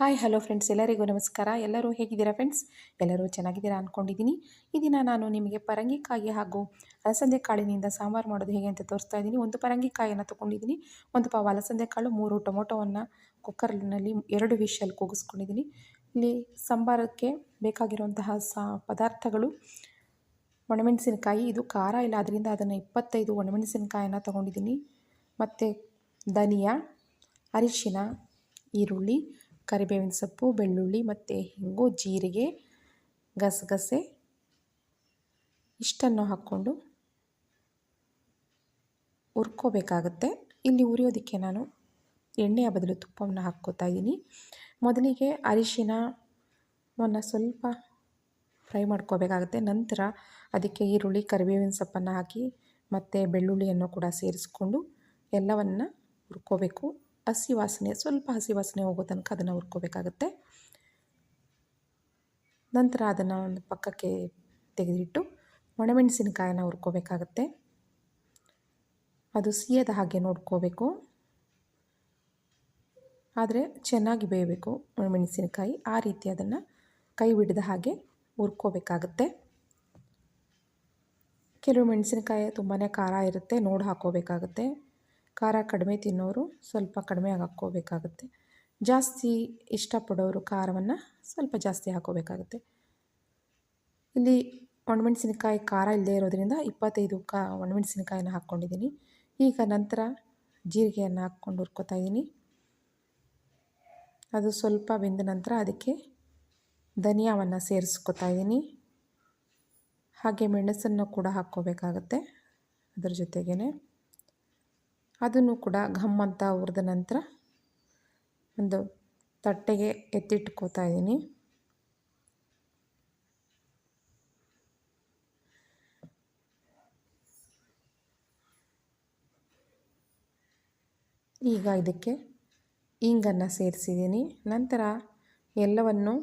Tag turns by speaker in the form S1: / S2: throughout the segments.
S1: Hi hello friends ಎಲ್ಲರಿಗೂ ನಮಸ್ಕಾರ. ಎಲ್ಲರೂ ಹೇಗಿದ್ದೀರಾ ಫ್ರೆಂಡ್ಸ್ ಎಲ್ಲರೂ ಚೆನ್ನಾಗಿದ್ದೀರಾ ಅಂದ್ಕೊಂಡಿದ್ದೀನಿ ಈ ದಿನ ನಾನು ನಿಮಗೆ ಪರಂಗಿಕಾಯಿ ಹಾಗೂ ಅಲಸಂದೆ ಕಾಳಿನಿಂದ ಸಾಂಬಾರು ಮಾಡೋದು ಹೇಗೆ ಅಂತ ತೋರಿಸ್ತಾ ಇದ್ದೀನಿ. ಒಂದು ಪರಂಗಿಕಾಯಿಯನ್ನು ತೊಗೊಂಡಿದ್ದೀನಿ. ಒಂದು ಪಾವು ಅಲಸಂದೆ ಕಾಳು, ಮೂರು ಟೊಮೊಟೊವನ್ನು ಕುಕ್ಕರ್ನಲ್ಲಿ ಎರಡು ವಿಷಲ್ ಕೂಗಿಸ್ಕೊಂಡಿದ್ದೀನಿ. ಇಲ್ಲಿ ಸಾಂಬಾರಕ್ಕೆ ಬೇಕಾಗಿರುವಂತಹ ಸಾ ಪದಾರ್ಥಗಳು ಒಣಮೆಣಸಿನಕಾಯಿ, ಇದು ಖಾರ ಇಲ್ಲ ಅದರಿಂದ ಅದನ್ನು ಇಪ್ಪತ್ತೈದು ಒಣಮೆಣಸಿನಕಾಯಿಯನ್ನು ತೊಗೊಂಡಿದ್ದೀನಿ. ಮತ್ತು ಧನಿಯಾ, ಅರಿಶಿನ, ಈರುಳ್ಳಿ ಕರಿಬೇವಿನ ಸೊಪ್ಪು, ಬೆಳ್ಳುಳ್ಳಿ ಮತ್ತು ಹಿಂಗು ಜೀರಿಗೆ ಗಸಗಸೆ ಇಷ್ಟನ್ನು ಹಾಕ್ಕೊಂಡು ಹುರ್ಕೋಬೇಕಾಗತ್ತೆ. ಇಲ್ಲಿ ಉರಿಯೋದಕ್ಕೆ ನಾನು ಎಣ್ಣೆಯ ಬದಲು ತುಪ್ಪವನ್ನು ಹಾಕ್ಕೋತಾ ಇದ್ದೀನಿ. ಮೊದಲಿಗೆ ಅರಿಶಿನವನ್ನು ಸ್ವಲ್ಪ ಫ್ರೈ ಮಾಡ್ಕೋಬೇಕಾಗುತ್ತೆ. ನಂತರ ಅದಕ್ಕೆ ಈರುಳ್ಳಿ, ಕರಿಬೇವಿನ ಸೊಪ್ಪನ್ನು ಹಾಕಿ ಮತ್ತು ಬೆಳ್ಳುಳ್ಳಿಯನ್ನು ಕೂಡ ಸೇರಿಸ್ಕೊಂಡು ಎಲ್ಲವನ್ನು ಹುರ್ಕೋಬೇಕು. ಹಸಿ ವಾಸನೆ, ಸ್ವಲ್ಪ ಹಸಿ ವಾಸನೆ ಹೋಗೋ ತನಕ ಅದನ್ನು ಹುರ್ಕೋಬೇಕಾಗತ್ತೆ. ನಂತರ ಅದನ್ನು ಒಂದು ಪಕ್ಕಕ್ಕೆ ತೆಗೆದಿಟ್ಟು ಒಣಮೆಣಸಿನಕಾಯನ್ನ ಹುರ್ಕೋಬೇಕಾಗತ್ತೆ. ಅದು ಸಿಯದ ಹಾಗೆ ನೋಡ್ಕೋಬೇಕು. ಆದರೆ ಚೆನ್ನಾಗಿ ಬೇಯಬೇಕು ಒಣಮೆಣಸಿನಕಾಯಿ. ಆ ರೀತಿ ಅದನ್ನು ಕೈ ಬಿಡದ ಹಾಗೆ ಹುರ್ಕೋಬೇಕಾಗತ್ತೆ. ಕೆಲವು ಮೆಣಸಿನಕಾಯಿ ತುಂಬಾ ಖಾರ ಇರುತ್ತೆ, ನೋಡಿ ಹಾಕೋಬೇಕಾಗತ್ತೆ. ಖಾರ ಕಡಿಮೆ ತಿನ್ನೋರು ಸ್ವಲ್ಪ ಕಡಿಮೆ ಹಾಕ್ಕೋಬೇಕಾಗುತ್ತೆ. ಜಾಸ್ತಿ ಇಷ್ಟಪಡೋರು ಖಾರವನ್ನು ಸ್ವಲ್ಪ ಜಾಸ್ತಿ ಹಾಕೋಬೇಕಾಗುತ್ತೆ ಇಲ್ಲಿ ಒಣಮೆಣಸಿನಕಾಯಿ ಖಾರ ಇಲ್ಲದೆ ಇರೋದರಿಂದ ಇಪ್ಪತ್ತೈದು ಕಾ ಒಣಮೆಣಸಿನಕಾಯಿನ ಹಾಕ್ಕೊಂಡಿದ್ದೀನಿ. ಈಗ ನಂತರ ಜೀರಿಗೆಯನ್ನು ಹಾಕ್ಕೊಂಡು ಹುರ್ಕೋತಾ ಇದ್ದೀನಿ. ಅದು ಸ್ವಲ್ಪ ಬೆಂದ ನಂತರ ಅದಕ್ಕೆ ಧನಿಯಾವನ್ನು ಸೇರಿಸ್ಕೊತಾ ಇದ್ದೀನಿ. ಹಾಗೆ ಮೆಣಸನ್ನು ಕೂಡ ಹಾಕ್ಕೋಬೇಕಾಗತ್ತೆ ಅದರ ಜೊತೆಗೇ ಅದನ್ನು ಕೂಡ ಘಮ್ ಅಂತ ಹುರಿದ ನಂತರ ಒಂದು ತಟ್ಟೆಗೆ ಎತ್ತಿಟ್ಕೋತಾ ಇದ್ದೀನಿ. ಈಗ ಇದಕ್ಕೆ ಇಂಗನ್ನು ಸೇರಿಸಿದ್ದೀನಿ. ನಂತರ ಎಲ್ಲವನ್ನು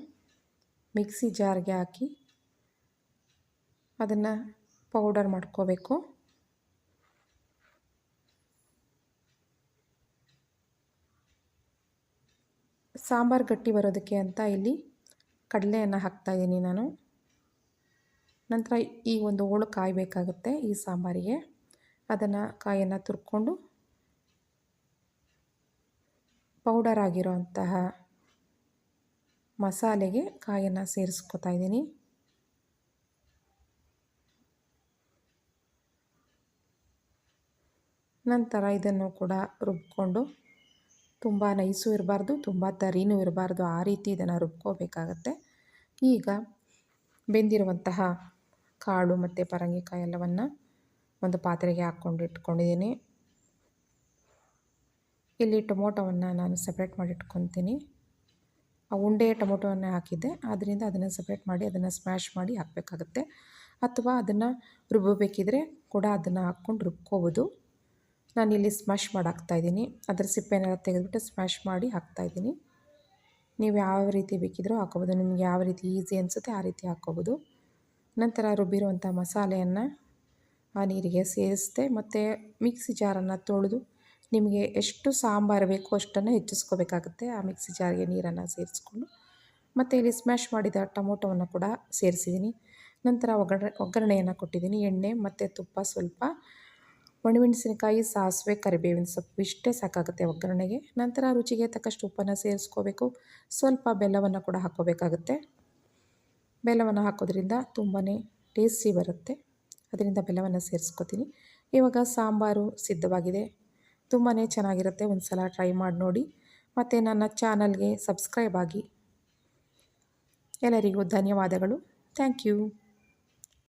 S1: ಮಿಕ್ಸಿ ಜಾರ್ಗೆ ಹಾಕಿ ಅದನ್ನು ಪೌಡರ್ ಮಾಡ್ಕೋಬೇಕು. ಸಾಂಬಾರು ಗಟ್ಟಿ ಬರೋದಕ್ಕೆ ಅಂತ ಇಲ್ಲಿ ಕಡಲೆಯನ್ನು ಹಾಕ್ತಾಯಿದ್ದೀನಿ ನಾನು. ನಂತರ ಈ ಒಂದು ಹೋಳು ಕಾಯಬೇಕಾಗುತ್ತೆ ಈ ಸಾಂಬಾರಿಗೆ. ಅದನ್ನು ಕಾಯನ್ನು ತುರ್ಕೊಂಡು ಪೌಡರ್ ಆಗಿರೋಂತಹ ಮಸಾಲೆಗೆ ಕಾಯನ್ನು ಸೇರಿಸ್ಕೊತಾ ಇದ್ದೀನಿ. ನಂತರ ಇದನ್ನು ಕೂಡ ರುಬ್ಕೊಂಡು ತುಂಬ ನೈಸು ಇರಬಾರ್ದು, ತುಂಬ ತರಿನೂ ಇರಬಾರ್ದು, ಆ ರೀತಿ ಇದನ್ನು ರುಬ್ಕೋಬೇಕಾಗತ್ತೆ. ಈಗ ಬೆಂದಿರುವಂತಹ ಕಾಳು ಮತ್ತು ಪರಂಗಿಕಾಯಿ ಎಲ್ಲವನ್ನು ಒಂದು ಪಾತ್ರೆಗೆ ಹಾಕ್ಕೊಂಡು ಇಟ್ಕೊಂಡಿದ್ದೀನಿ. ಇಲ್ಲಿ ಟೊಮೊಟೊವನ್ನು ನಾನು ಸಪ್ರೇಟ್ ಮಾಡಿ ಇಟ್ಕೊತೀನಿ. ಆ ಉಂಡೆ ಟೊಮೊಟೊವನ್ನು ಹಾಕಿದ್ದೆ ಆದ್ದರಿಂದ ಅದನ್ನು ಸಪ್ರೇಟ್ ಮಾಡಿ ಅದನ್ನು ಸ್ಮ್ಯಾಶ್ ಮಾಡಿ ಹಾಕಬೇಕಾಗತ್ತೆ. ಅಥವಾ ಅದನ್ನು ರುಬ್ಬಬೇಕಿದ್ರೆ ಕೂಡ ಅದನ್ನು ಹಾಕ್ಕೊಂಡು ರುಬ್ಕೋಬೋದು. ನಾನಿಲ್ಲಿ ಸ್ಮ್ಯಾಶ್ ಮಾಡಿ ಹಾಕ್ತಾಯಿದ್ದೀನಿ ಅದರ ಸಿಪ್ಪೆನೆಲ್ಲ ತೆಗೆದುಬಿಟ್ಟು ಸ್ಮ್ಯಾಶ್ ಮಾಡಿ ಹಾಕ್ತಾಯಿದ್ದೀನಿ ನೀವು ಯಾವ ರೀತಿ ಬೇಕಿದ್ರೂ ಹಾಕೋಬೋದು ನಿಮಗೆ ಯಾವ ರೀತಿ ಈಸಿ ಅನಿಸುತ್ತೆ ಆ ರೀತಿ ಹಾಕ್ಕೋಬೋದು. ನಂತರ ರುಬ್ಬಿರುವಂಥ ಮಸಾಲೆಯನ್ನು ಆ ನೀರಿಗೆ ಸೇರಿಸ್ದೆ ಮತ್ತು ಮಿಕ್ಸಿ ಜಾರನ್ನು ತೊಳೆದು ನಿಮಗೆ ಎಷ್ಟು ಸಾಂಬಾರು ಬೇಕೋ ಅಷ್ಟನ್ನು ಹೆಚ್ಚಿಸ್ಕೋಬೇಕಾಗುತ್ತೆ. ಆ ಮಿಕ್ಸಿ ಜಾರಿಗೆ ನೀರನ್ನು ಸೇರಿಸ್ಕೊಂಡು ಮತ್ತು ಇಲ್ಲಿ ಸ್ಮ್ಯಾಶ್ ಮಾಡಿದ ಟೊಮೊಟೊವನ್ನು ಕೂಡ ಸೇರಿಸಿದ್ದೀನಿ. ನಂತರ ಒಗ್ಗರಣೆ, ಒಗ್ಗರಣೆಯನ್ನು ಕೊಟ್ಟಿದ್ದೀನಿ. ಎಣ್ಣೆ ಮತ್ತು ತುಪ್ಪ ಸ್ವಲ್ಪ. ಒಣಮೆಣಸಿನಕಾಯಿ ಸಾಸಿವೆ, ಕರಿಬೇವಿನ ಸೊಪ್ಪು ಇಷ್ಟೇ ಸಾಕಾಗುತ್ತೆ ಒಗ್ಗರಣೆಗೆ. ನಂತರ ರುಚಿಗೆ ತಕ್ಕಷ್ಟು ಉಪ್ಪನ್ನು ಸೇರಿಸ್ಕೋಬೇಕು. ಸ್ವಲ್ಪ ಬೆಲ್ಲವನ್ನು ಕೂಡ ಹಾಕ್ಕೋಬೇಕಾಗುತ್ತೆ. ಬೆಲ್ಲವನ್ನು ಹಾಕೋದ್ರಿಂದ ತುಂಬಾ ಟೇಸ್ಟಿ ಬರುತ್ತೆ. ಅದರಿಂದ ಬೆಲ್ಲವನ್ನು ಸೇರಿಸ್ಕೋತೀನಿ. ಇವಾಗ ಸಾಂಬಾರು ಸಿದ್ಧವಾಗಿದೆ. ತುಂಬಾ ಚೆನ್ನಾಗಿರುತ್ತೆ. ಒಂದು ಸಲ ಟ್ರೈ ಮಾಡಿ ನೋಡಿ. ಮತ್ತು ನನ್ನ ಚಾನಲ್ಗೆ ಸಬ್ಸ್ಕ್ರೈಬ್ ಆಗಿ. ಎಲ್ಲರಿಗೂ ಧನ್ಯವಾದಗಳು. Thank you.